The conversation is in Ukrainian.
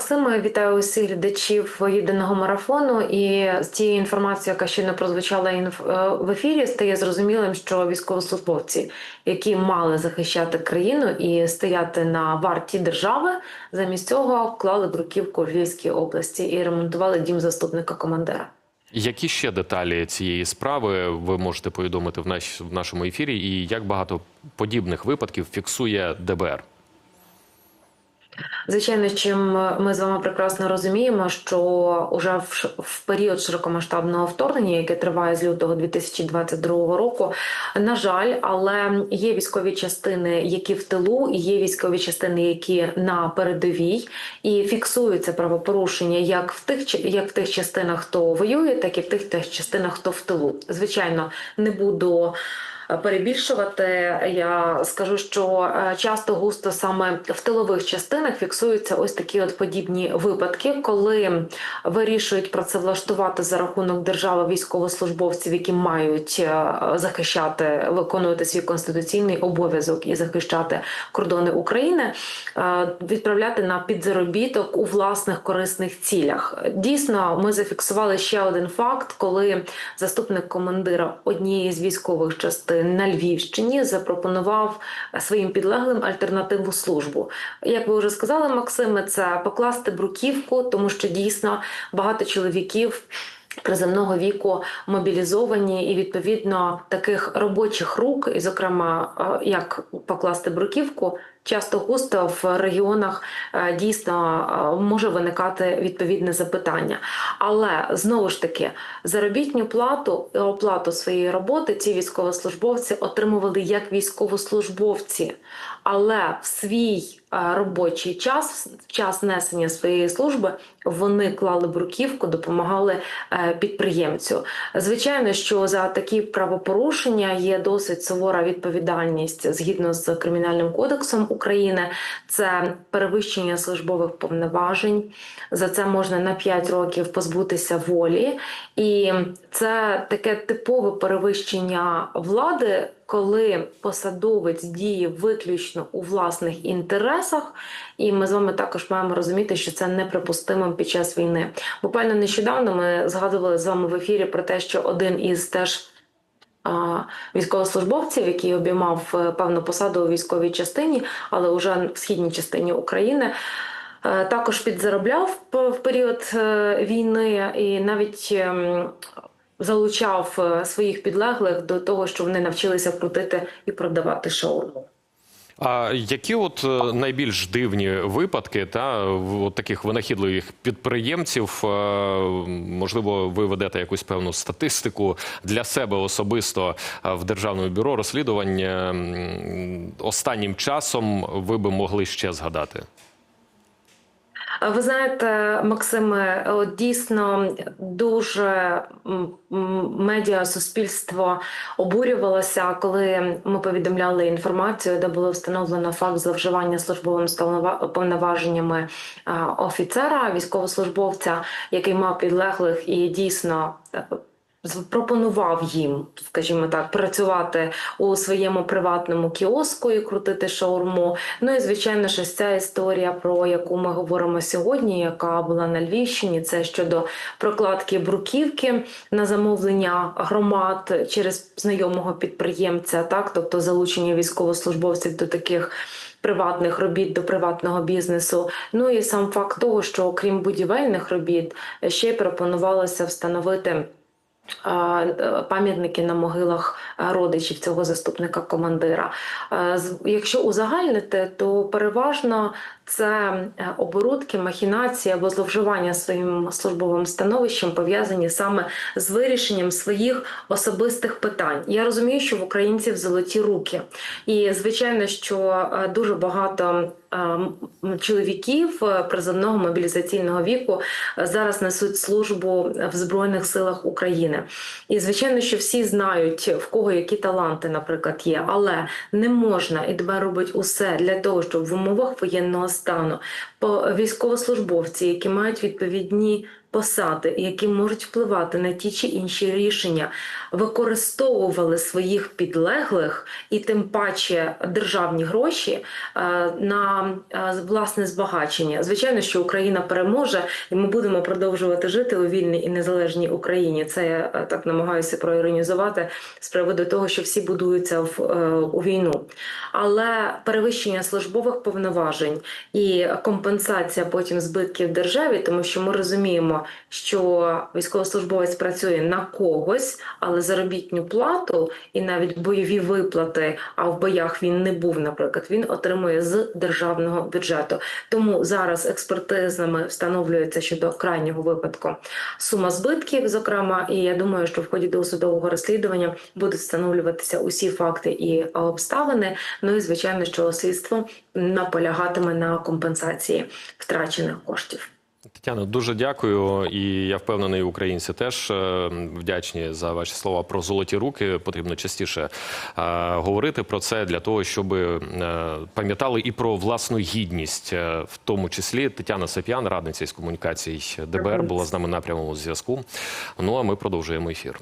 Максиме, вітаю усіх глядачів єдиного марафону. І з тією інформацією, яка щойно прозвучала е, в ефірі, стає зрозумілим, що військовослужбовці, які мали захищати країну і стояти на варті держави, замість цього клали бруківку в Львівській області і ремонтували дім заступника командира. Які ще деталі цієї справи ви можете повідомити в, наш, в нашому ефірі, і як багато подібних випадків фіксує ДБР? Звичайно, чим ми з вами прекрасно розуміємо, що уже в, в період широкомасштабного вторгнення, яке триває з лютого 2022 року, на жаль, але є військові частини, які в тилу, і є військові частини, які на передовій, і фіксуються правопорушення як в тих як в тих частинах, хто воює, так і в тих частинах, хто в тилу. Звичайно, не буду перебільшувати. Я скажу, що е, часто густо саме в тилових частинах фіксуються ось такі от подібні випадки, коли вирішують працевлаштувати за рахунок держави військовослужбовців, які мають е, захищати, виконувати свій конституційний обов'язок і захищати кордони України, е, відправляти на підзаробіток у власних корисних цілях. Дійсно, ми зафіксували ще один факт, коли заступник командира однієї з військових частин на Львівщині запропонував своїм підлеглим альтернативну службу. Як ви вже сказали, Максиме, це покласти бруківку, тому що дійсно багато чоловіків. Приземного віку мобілізовані і відповідно таких робочих рук, і зокрема, е, як покласти бруківку, часто густо в регіонах е, дійсно е, може виникати відповідне запитання. Але знову ж таки, заробітню плату і оплату своєї роботи ці військовослужбовці отримували як військовослужбовці, але в свій е, робочий час, в час несення своєї служби, вони клали бруківку, допомагали підприємцю. Звичайно, що за такі правопорушення є досить сувора відповідальність згідно з кримінальним кодексом України. Це перевищення службових повноважень. За це можна на 5 років позбутися волі, і це таке типове перевищення влади. Коли посадовець діє виключно у власних інтересах, і ми з вами також маємо розуміти, що це неприпустимо під час війни. Буквально нещодавно ми згадували з вами в ефірі про те, що один із теж військовослужбовців, який обіймав е, певну посаду у військовій частині, але вже в східній частині України. е, Також підзаробляв в період е, війни і навіть ем, залучав своїх підлеглих до того, що вони навчилися крутити і продавати шаурму. А які от е, найбільш дивні випадки та от таких винахідливих підприємців? е, Можливо, ви ведете якусь певну статистику для себе особисто е, в державному бюро розслідування останнім часом ви би могли ще згадати? Ви знаєте, Максиме, дійсно дуже медіа суспільство обурювалося, коли ми повідомляли інформацію, де було встановлено факт зловживання службовими станова- повноваженнями офіцера, військовослужбовця, який мав підлеглих і дійсно. Пропонував їм, скажімо так, працювати у своєму приватному кіоску і крутити шаурму. Ну і звичайно, ж ця історія, про яку ми говоримо сьогодні, яка була на Львівщині, це щодо прокладки бруківки на замовлення громад через знайомого підприємця, так тобто залучення військовослужбовців до таких. Приватних робіт до приватного бізнесу, ну і сам факт того, що окрім будівельних робіт ще й пропонувалося встановити пам'ятники на могилах е, родичів цього заступника командира. Е, Якщо узагальнити, то переважно це е, оборудки, махінації або зловживання своїм службовим становищем пов'язані саме з вирішенням своїх особистих питань. Я розумію, що в українців золоті руки, і звичайно, що е, дуже багато е, чоловіків е, призовного мобілізаційного віку е, зараз несуть службу в Збройних силах України. І звичайно, що всі знають, в кого які таланти, наприклад, є, але не можна і ДБР робить усе для того, щоб в умовах воєнного стану по військовослужбовці, які мають відповідні посади, які можуть впливати на ті чи інші рішення, використовували своїх підлеглих і тим паче державні гроші е, на е, власне збагачення. Звичайно, що Україна переможе, і ми будемо продовжувати жити у вільній і незалежній Україні. Це я е, так намагаюся проіронізувати з приводу того, що всі будуються в у війну. Але перевищення службових повноважень і компенсація потім збитків державі, тому що ми розуміємо, що військовослужбовець працює на когось, але заробітну плату і навіть бойові виплати, а в боях він не був, наприклад, він отримує з державного бюджету. Тому зараз експертизами встановлюється щодо крайнього випадку сума збитків, зокрема, і я думаю, що в ході досудового розслідування будуть встановлюватися усі факти і обставини. Ну і звичайно, що слідство наполягатиме на компенсації втрачених коштів. Тетяно, дуже дякую. І я впевнений, українці теж е, вдячні за ваші слова про золоті руки. Потрібно частіше е, говорити про це для того, щоб е, пам'ятали і про власну гідність, в тому числі Тетяна Сап'ян, радниця із комунікацій ДБР, була з нами на прямому зв'язку. Ну а ми продовжуємо ефір.